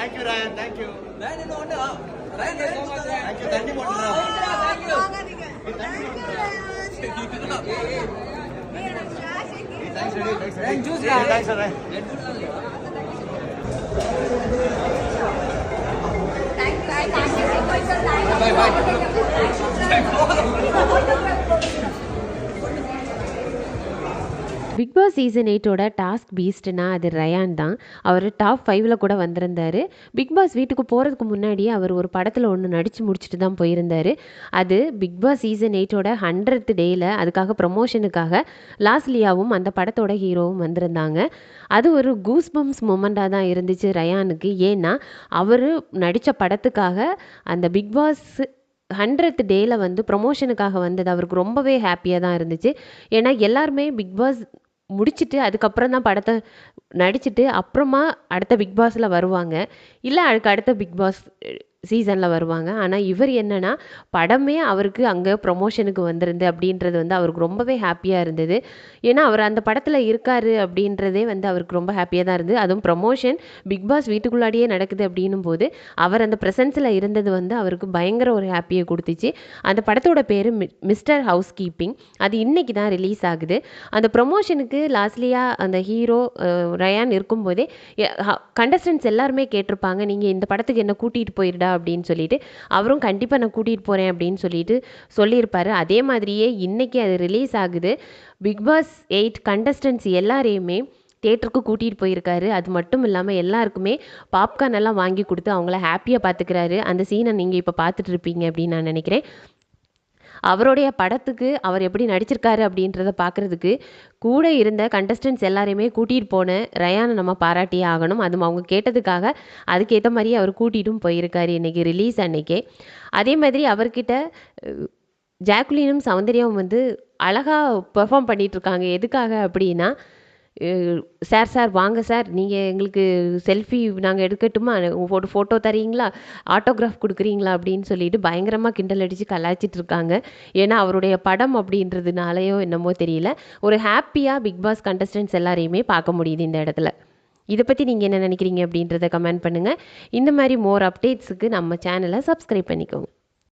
Thank you Rayan thank you thank you Bigg Boss season எயிட்டோட task பீஸ்ட்னா அது ரயான் தான். அவர் top ஃபைவ்ல கூட வந்திருந்தாரு. பிக் பாஸ் வீட்டுக்கு போகிறதுக்கு முன்னாடியே அவர் ஒரு படத்தில் ஒன்று நடித்து முடிச்சுட்டு தான் போயிருந்தார். அது பிக் பாஸ் சீசன் எயிட்டோட ஹண்ட்ரட் டேயில் அதுக்காக ப்ரமோஷனுக்காக லாஸ்லியாவும் அந்த படத்தோட ஹீரோவும் வந்திருந்தாங்க. அது ஒரு கூஸ் பம்ஸ் மூமெண்ட்டாக தான் இருந்துச்சு ரயானுக்கு ஏன்னா அவர் நடித்த படத்துக்காக அந்த பிக் பாஸ் ஹண்ட்ரட் டேயில் வந்து ப்ரொமோஷனுக்காக வந்தது. அவருக்கு ரொம்பவே ஹாப்பியாக தான் இருந்துச்சு. ஏன்னா எல்லாருமே பிக் பாஸ் முடிச்சுட்டு அதுக்கப்புறம் தான் படத்தை நடிச்சுட்டு அப்புறமா அடுத்த பிக் பாஸில் வருவாங்க. இல்லை அதுக்கு அடுத்த பிக் பாஸ் சீசனில் வருவாங்க. ஆனால் இவர் என்னென்னா படமே அவருக்கு அங்கே ப்ரொமோஷனுக்கு வந்துருந்து அப்படின்றது வந்து அவருக்கு ரொம்பவே ஹாப்பியாக இருந்தது. ஏன்னா அவர் அந்த படத்தில் இருக்காரு அப்படின்றதே வந்து அவருக்கு ரொம்ப ஹாப்பியாக தான் இருந்தது. அதுவும் ப்ரொமோஷன் பிக் பாஸ் வீட்டுக்குள்ளாடியே நடக்குது அப்படின்னும் போது அவர் அந்த ப்ரெசன்ஸில் இருந்தது வந்து அவருக்கு பயங்கர ஒரு ஹாப்பியை கொடுத்துச்சு. அந்த படத்தோட பேர் மிஸ்டர் ஹவுஸ் கீப்பிங் அது இன்றைக்கி தான் ரிலீஸ் ஆகுது. அந்த ப்ரொமோஷனுக்கு லாஸ்ட்லியாக அந்த ஹீரோ ரயான் இருக்கும்போதே கண்டஸ்டன்ஸ் எல்லாருமே கேட்டிருப்பாங்க. நீங்கள் இந்த படத்துக்கு என்ன கூட்டிகிட்டு போயிருடா அப்படின்னு சொல்லிட்டு அவரும் கண்டிப்பாக நான் கூட்டிகிட்டு போகிறேன் அப்படின்னு சொல்லிட்டு சொல்லியிருப்பார். அதே மாதிரியே இன்னைக்கு அது ரிலீஸ் ஆகுது. பிக் பாஸ் எயிட் கண்டஸ்டன்ஸ் எல்லாரையுமே தேட்டருக்கு கூட்டிகிட்டு போயிருக்காரு. அது மட்டும் இல்லாமல் எல்லாருக்குமே பாப்கார்ன் எல்லாம் வாங்கி கொடுத்து அவங்கள ஹாப்பியாக பார்த்துக்கிறாரு அந்த சீனை நீங்கள் இப்போ பார்த்துட்டு இருப்பீங்க அப்படின்னு நான் நினைக்கிறேன். அவருடைய படத்துக்கு அவர் எப்படி நடிச்சிருக்காரு அப்படின்றத பார்க்குறதுக்கு கூட இருந்த கண்டஸ்டன்ஸ் எல்லாரையுமே கூட்டிகிட்டு போன ரயானை நம்ம பாராட்டியே ஆகணும். அதுவும் அவங்க கேட்டதுக்காக அதுக்கேற்ற மாதிரி அவர் கூட்டிகிட்டும் போயிருக்காரு இன்றைக்கி ரிலீஸ் அன்னைக்கே. அதே மாதிரி அவர்கிட்ட ஜாக்குலினும் சௌந்தர்யாவும் வந்து அழகாக பெர்ஃபார்ம் பண்ணிகிட்ருக்காங்க எதுக்காக அப்படின்னா சார் சார் வாங்க சார். நீங்கள் எங்களுக்கு செல்ஃபி நாங்கள் எடுக்கட்டுமா? ஒரு ஃபோட்டோ தரீங்களா? ஆட்டோகிராஃப் கொடுக்குறீங்களா? அப்படின்னு சொல்லிட்டு பயங்கரமாக கிண்டல் அடித்து கலாய்ச்சிட்டு இருக்காங்க. ஏன்னா அவருடைய படம் அப்படின்றதுனாலையோ என்னமோ தெரியல. ஒரு ஹாப்பியாக பிக் பாஸ் கண்டஸ்டன்ஸ் எல்லாரையுமே பார்க்க முடியுது இந்த இடத்துல. இதை பற்றி நீங்கள் என்ன நினைக்கிறீங்க அப்படின்றத கமெண்ட் பண்ணுங்கள் இந்த மாதிரி மோர் அப்டேட்ஸுக்கு நம்ம சேனலை சப்ஸ்கிரைப் பண்ணிக்கோங்க.